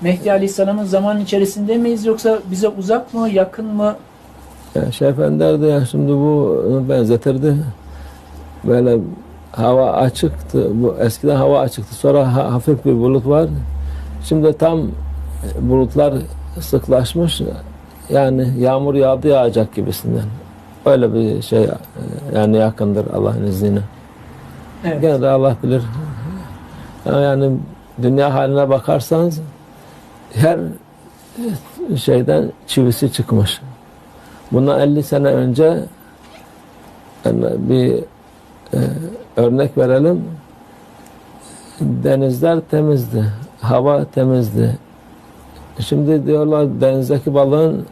Mehdi Aleyhisselam'ın zaman içerisinde miyiz yoksa bize uzak mı, yakın mı? Yani Şeyh Efendiler de ya şimdi bu benzetirdi. Böyle hava açıktı. Bu eskiden hava açıktı. Sonra ha- hafif bir bulut var. Şimdi tam bulutlar sıklaşmış. Yani yağmur yağdı yağacak gibisinden. Öyle bir şey yani yakındır Allah'ın izniyle. Evet. Gene de Allah bilir. Yani dünya haline bakarsanız her şeyden çivisi çıkmış. Bundan 50 sene önce yani bir e, örnek verelim. Denizler temizdi, hava temizdi. Şimdi diyorlar denizdeki balığın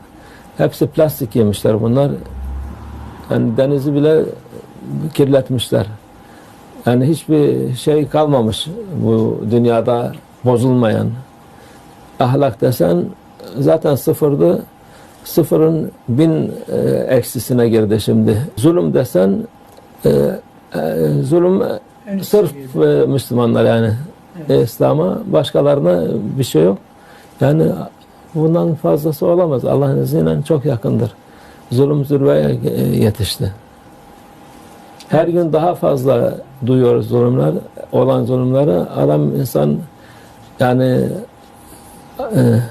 hepsi plastik yemişler bunlar. Yani denizi bile kirletmişler. Yani hiçbir şey kalmamış bu dünyada bozulmayan. Ahlak desen zaten sıfırdı. Sıfırın bin e, eksisine girdi şimdi. Zulüm desen e, e, zulüm En sırf e, Müslümanlar yani. E, İslam'a başkalarına bir şey yok. Yani bundan fazlası olamaz. Allah'ın izniyle çok yakındır. Zulüm zirveye e, yetişti. Her gün daha fazla duyuyoruz zulümler, olan zulümleri. Adam insan yani e,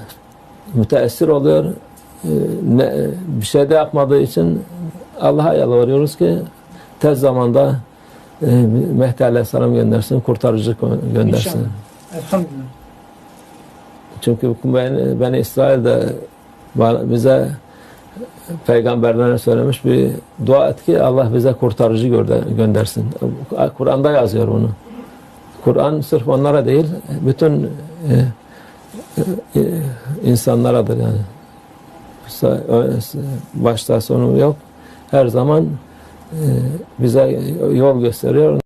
müteessir oluyor. E, ne, bir şey de yapmadığı için Allah'a yalvarıyoruz ki tez zamanda e, Mehdi Aleyhisselam göndersin, kurtarıcı göndersin. İnşallah. Elhamdülillah. Çünkü beni, beni İsrail'de bize peygamberlerine söylemiş bir dua et ki Allah bize kurtarıcı gönde- göndersin. Kur'an'da yazıyor bunu. Kur'an sırf onlara değil, bütün e, insanlaradır yani. Sa- ö- Başta sonu yok. Her zaman e, bize yol gösteriyor.